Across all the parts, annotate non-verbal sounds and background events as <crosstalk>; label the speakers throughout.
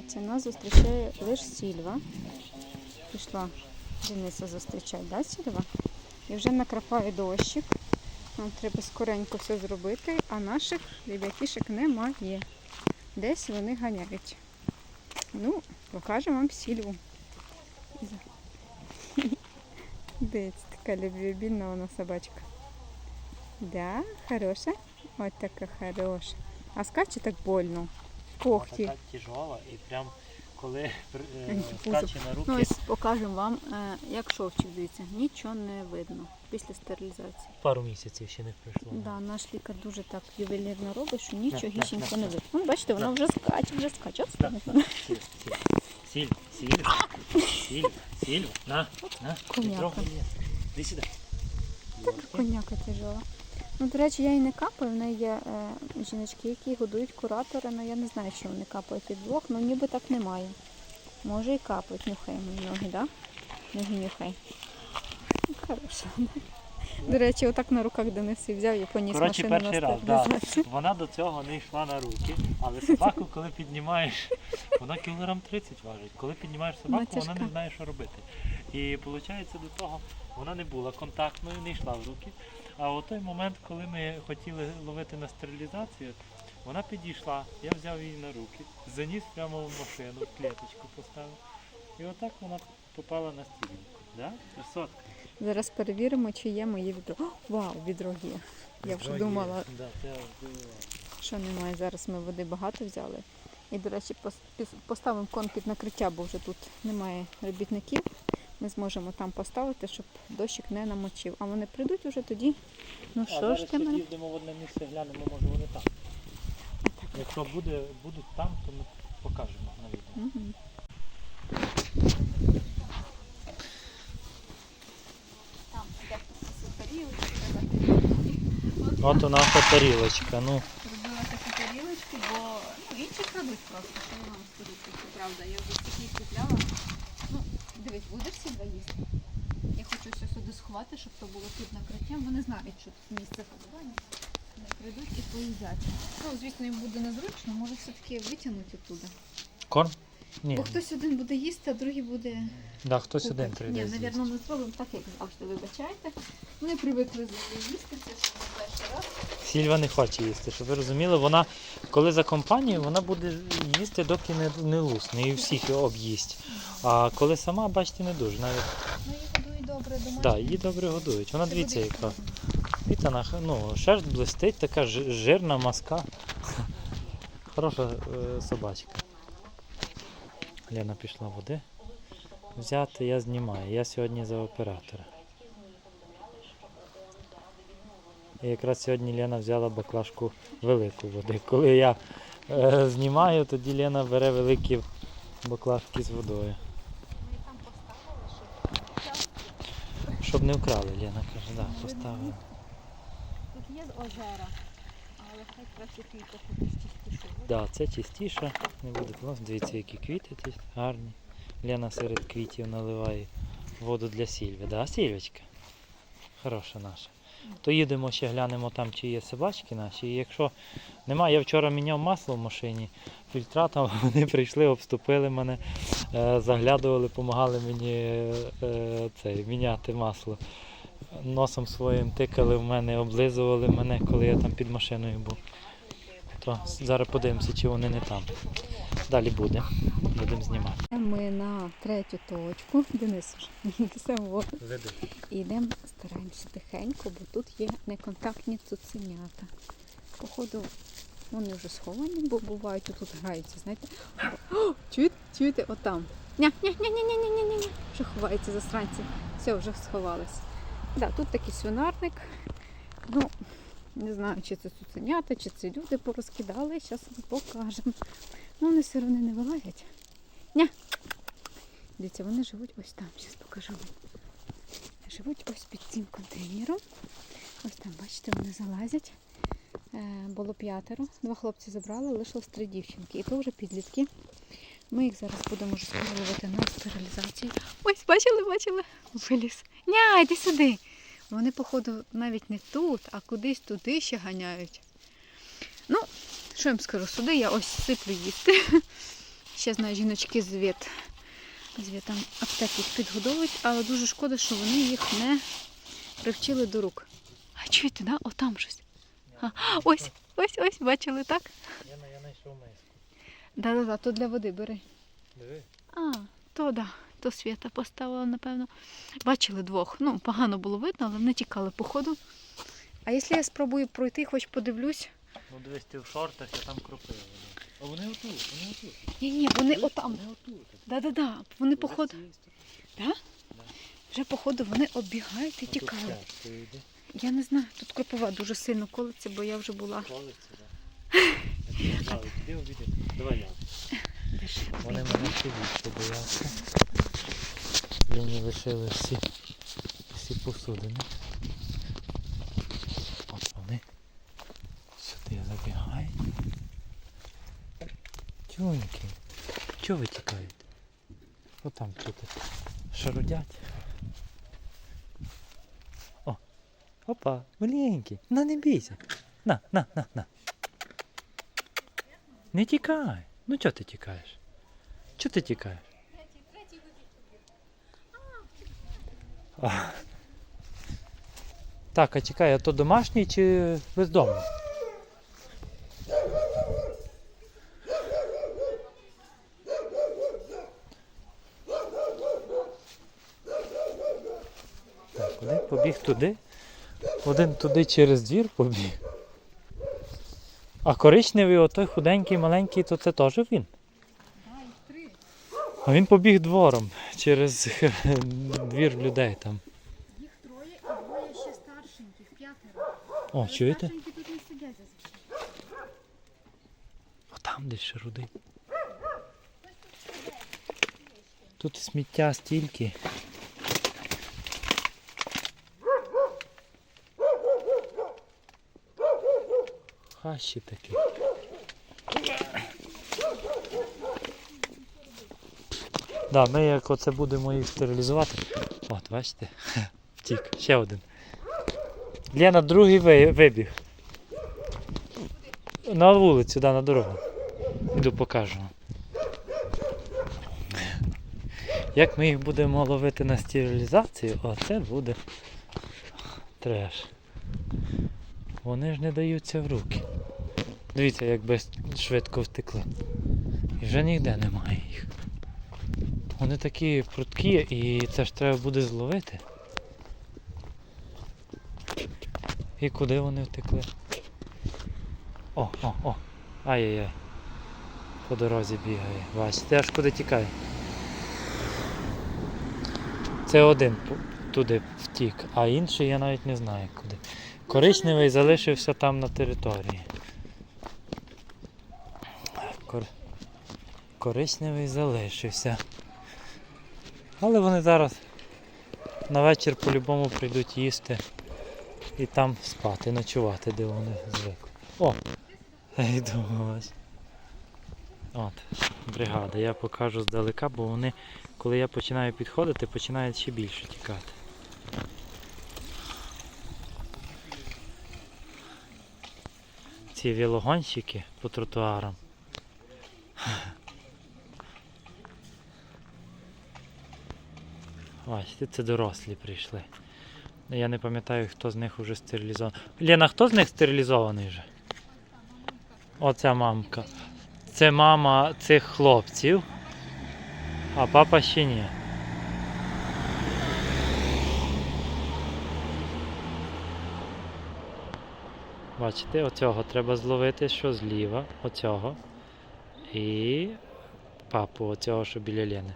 Speaker 1: Дивіться, нас зустрічає лише Сільва. Пішла Дениса зустрічати, да, Сільва? І вже накрапає дощик. Нам треба скоренько все зробити, а наших ребятішек немає. Десь вони ганяють. Ну, покажемо вам Сільву. <laughs> Десь така любвеобільна вона собачка. Да, хороша? Ось така хороша. А скаче так больно. Когті.
Speaker 2: Така тяжова і прям коли е, <laughs> скаче на руки,
Speaker 1: Ну ось покажемо вам, е, як шовчик дивіться, нічого не видно після стерилізації.
Speaker 2: пару місяців ще не пройшло.
Speaker 1: Да, наш лікар дуже так ювелірно робить, що нічого гіченько не видно. Ну, бачите, вона вже скаче, вже скаче.
Speaker 2: Сіль, сіль, сіль, сіль, на, на, трохи. Іди сюди.
Speaker 1: Така коняка тяжела. Ну, до речі, я їй не капаю. В неї є е, жіночки, які годують куратори, але я не знаю, що вони капають від блох, ну ніби так немає. Може і капають, нюхай мені ноги, да? Ноги нюхай. Ну, Хороша. До речі, отак на руках Денис і взяв і поніс
Speaker 2: Коротше,
Speaker 1: машину
Speaker 2: перший раз, да. Вона до цього не йшла на руки, але собаку, коли піднімаєш, вона кілограм 30 важить. Коли піднімаєш собаку,
Speaker 1: Вона
Speaker 2: вона не знає, що робити. І виходить до того, вона не була контактною, не йшла в руки. А у той момент, коли ми хотіли ловити на стерилізацію, вона підійшла, я взяв її на руки, заніс прямо в машину, в клеточку поставив. І отак вона попала на стілінку. Да? Красотка.
Speaker 1: Зараз перевіримо, чи є моє відро. О, вау, відро є. Я вже думала,
Speaker 2: Да, це
Speaker 1: що немає. Зараз ми води багато взяли. І, до речі, поставимо кон під накриття, бо вже тут немає робітників. Ми зможемо там поставити, щоб дощик не намочив. А вони прийдуть уже тоді. Ну
Speaker 2: А
Speaker 1: що
Speaker 2: зараз
Speaker 1: ж ти мене?
Speaker 2: їздимо в одне місце, глянемо, може вони там. Якщо буде, будуть там, то ми покажемо на відео.
Speaker 1: Там
Speaker 2: От у наша тарілочка. Ну,
Speaker 1: Робила такі тарілочки, бо ну, інші крадуть просто, що я вам скажу, це правда. Я вже такі купляла. Дивись, будеш сюди їсти? Я хочу все сюди сховати, щоб то було під накриттям. Вони знають, що тут місце подавання. Вони прийдуть і поїдять. Ну, звісно, їм буде незручно, може все-таки витягнути оттуда.
Speaker 2: корм? Ні.
Speaker 1: Бо хтось один буде їсти, а другий буде
Speaker 2: Да, хтось один прийде.
Speaker 1: Ні, навірно, ми зробимо так, як завжди, вибачайте. Вони привикли їсти, це ж не перший раз.
Speaker 2: Сільва не хоче їсти, щоб ви розуміли, вона, коли за компанію, вона буде їсти, доки не, не лусне, і всіх об'їсть. А коли сама, бачите, не дуже. Навіть
Speaker 1: Ну, її годують добре домашньо.
Speaker 2: да, її добре годують. Вона дивіться, яка. Вітана, ну, шерсть блистить, така жирна маска. Хороша е, собачка. Лена пішла води. Взяти я знімаю. Я сьогодні за оператора. І якраз сьогодні Лена взяла баклажку велику води. Коли я е, знімаю, тоді Лена бере великі баклажки з водою.
Speaker 1: Щоб
Speaker 2: не вкрали, Лена каже, да, поставила.
Speaker 1: тут є озера, але хай краще кілька кудись чистіше.
Speaker 2: Да, це чистіше, не буде клас. Дивіться, які квіти тут гарні. Лена серед квітів наливає воду для Сільви. Да, Сільвочка? Хороша наша. То їдемо ще глянемо там, чи є собачки наші. І якщо немає, я вчора міняв масло в машині, фільтратом вони прийшли, обступили мене, е, заглядували, допомагали мені е, цей, міняти масло. Носом своїм тикали в мене, облизували мене, коли я там під машиною був. То зараз подивимося, чи вони не там далі буде. Будемо знімати.
Speaker 1: Ми на третю точку. Денис вже <laughs>
Speaker 2: Веди.
Speaker 1: Йдемо, стараємося тихенько, бо тут є неконтактні цуценята. Походу, вони вже сховані, бо бувають тут граються. знаєте. О, чуєте, чуєте, отам. Ня-ня-ня-ня-ня-ня-ня-ня. Вже ховається засранці. Все, вже сховалось. Да, Тут такий свинарник. Ну, Не знаю, чи це цуценята, чи це люди порозкидали. Зараз ми покажемо. Ну, вони все одно не вилазять. Ня. Дивіться, вони живуть ось там. Зараз покажу вам. Живуть ось під цим контейнером. Ось там, бачите, вони залазять. Е, було п'ятеро. Два хлопці забрали, лишилось три дівчинки. І то вже підлітки. Ми їх зараз будемо спробувати на стерилізацію. Ось, бачили, бачили? Виліз. Ня, йди сюди. Вони, походу, навіть не тут, а кудись туди ще ганяють. Що я вам скажу, сюди я ось сиплю їсти. Ще знаю, жіночки з Вєт. З там аптеки їх підгодовують, але дуже шкода, що вони їх не привчили до рук. А чуєте, да? О, там щось. А, ось, ось, ось, бачили, так?
Speaker 2: Я, я знайшов миску.
Speaker 1: Да-да-да, то для води бери.
Speaker 2: Диви.
Speaker 1: А, то да, то Свята поставила, напевно. Бачили двох. Ну, погано було видно, але вони тікали по ходу. А якщо я спробую пройти, хоч подивлюсь.
Speaker 2: Ну дивись, ти в шортах, а там кропили. А вони отут, вони отут.
Speaker 1: Ні, ні, вони отам.
Speaker 2: Вони отут.
Speaker 1: Да-да-да. Вони по
Speaker 2: Вже
Speaker 1: ходу.
Speaker 2: з цієї сторони.
Speaker 1: Да?
Speaker 2: Да.
Speaker 1: Вже по ходу вони оббігають і
Speaker 2: А тут
Speaker 1: тікають. Я не знаю, тут кропова дуже сильно колиться, бо я вже була.
Speaker 2: Колиться, <laughs> так. Давай я. Вони мене більше бояться. Мені лишили всі, всі посудини. От вони сюди забігають. Тюньки. Чого ви тікаєте? Отам тут шарудять. О! Опа, маленький. На не бійся. На, на, на, на. Не тікай. Ну чого ти тікаєш? Чого ти тікаєш? А. Так, а чекай, а то домашній чи бездомний? Один побіг туди, один туди через двір побіг. А коричневий, отой худенький, маленький, то це теж він. А він побіг двором через <laughs> двір людей там.
Speaker 1: Їх троє і двоє ще старшеньких, п'ятеро.
Speaker 2: О, чуєте?
Speaker 1: Старшенькі тут не сидять зазвичай.
Speaker 2: О, там десь ще рудий. Тут сміття стільки. Хащі такі. Да, ми як оце будемо їх стерилізувати. От, бачите? <laughs> Втік, ще один. Лена, другий вибіг. На вулицю, да, на дорогу. Іду покажу. Як ми їх будемо ловити на стерилізацію, оце буде треш. Вони ж не даються в руки. Дивіться, як без швидко втекли. І вже ніде немає їх. Вони такі прудкі і це ж треба буде зловити. І куди вони втекли? О, о, о. Ай-яй-яй. По дорозі бігає. Бачите, аж куди тікає. Це один туди втік, а інший я навіть не знаю куди. Коричневий залишився там на території. Коричневий залишився. Але вони зараз на вечір по-любому прийдуть їсти і там спати, ночувати, де вони звикли. О! Я йду. От, бригада. Я покажу здалека, бо вони, коли я починаю підходити, починають ще більше тікати. Ці велогонщики по тротуарам. Бачите, це дорослі прийшли. Я не пам'ятаю, хто з них вже стерилізований. Лена, хто з них стерилізований вже? Оця мамка. Це мама цих хлопців, а папа ще ні. Бачите, оцього треба зловити, що зліва, оцього. І папу, оцього, що біля Лени.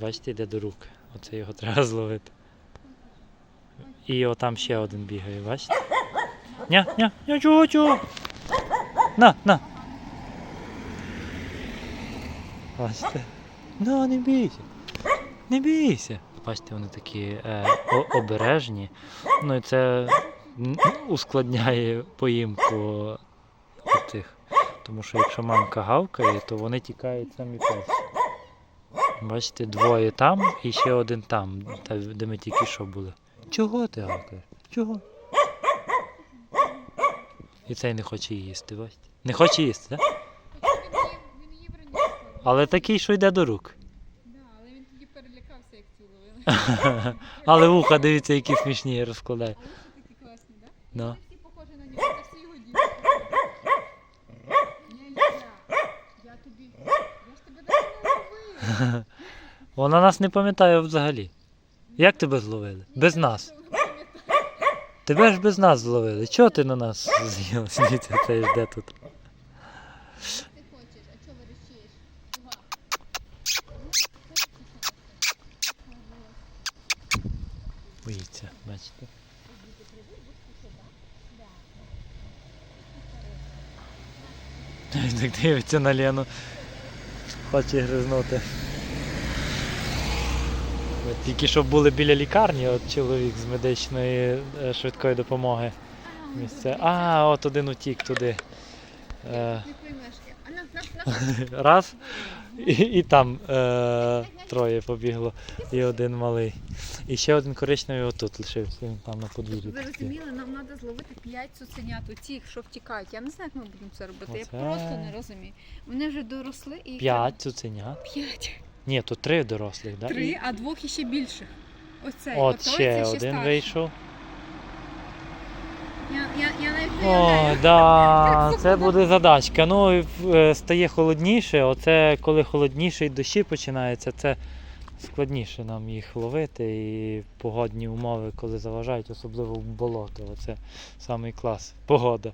Speaker 2: Бачите, йде до рук. Оце його треба зловити. І отам ще один бігає, бачите? Ня, ня, ня, чого? На, на. Бачите? Ну, не бійся. Не бійся. Бачите, вони такі е, обережні. Ну і це ускладняє поїмку цих. Тому що якщо мамка гавкає, то вони тікають самі перші. Бачите, двоє там і ще один там, де ми тільки що були. Чого ти гавкаєш? Чого? І цей не хоче їсти, бачите? Не хоче їсти, так? Але такий, що йде до рук.
Speaker 1: Але він тоді перелякався, як цю ловили. <laughs>
Speaker 2: Але вуха, дивіться, які смішні розкладає.
Speaker 1: Такі класні, так?
Speaker 2: Ну.
Speaker 1: Вони всі похожі на нього, це всі його діти. Ні, я, я тобі, я ж тебе навіть не ловила. <laughs>
Speaker 2: Вона нас не пам'ятає взагалі. Як тебе зловили? Без нас. Тебе ж без нас зловили. Чого ти на нас з'їла? Дивіться, це ж де тут. Боїться, бачите. Так дивиться на Лену. Хоче гризнути. Тільки що були біля лікарні, от чоловік з медичної е, швидкої допомоги. Місце. А, от один утік туди. Е, <laughs> раз. І, і там е, троє побігло. І один малий. І ще один коричневий отут лишився, він там на подвір'ї.
Speaker 1: Ви розуміли, нам треба зловити 5 цуценят, оцих, що втікають. Я не знаю, як ми будемо це робити.
Speaker 2: Оце.
Speaker 1: Я просто не розумію. Вони вже доросли і.
Speaker 2: П'ять цуценят.
Speaker 1: П'ять.
Speaker 2: Ні, тут три дорослих, так?
Speaker 1: Три, а двох іще більших. Оцей.
Speaker 2: От ще один
Speaker 1: старший.
Speaker 2: вийшов.
Speaker 1: Я, я, я навіть не
Speaker 2: О, да, <laughs> це буде задачка. Ну, е, стає холодніше. Оце коли холодніше і дощі починаються, це складніше нам їх ловити. І погодні умови, коли заважають, особливо в болото. Оце самий клас. Погода.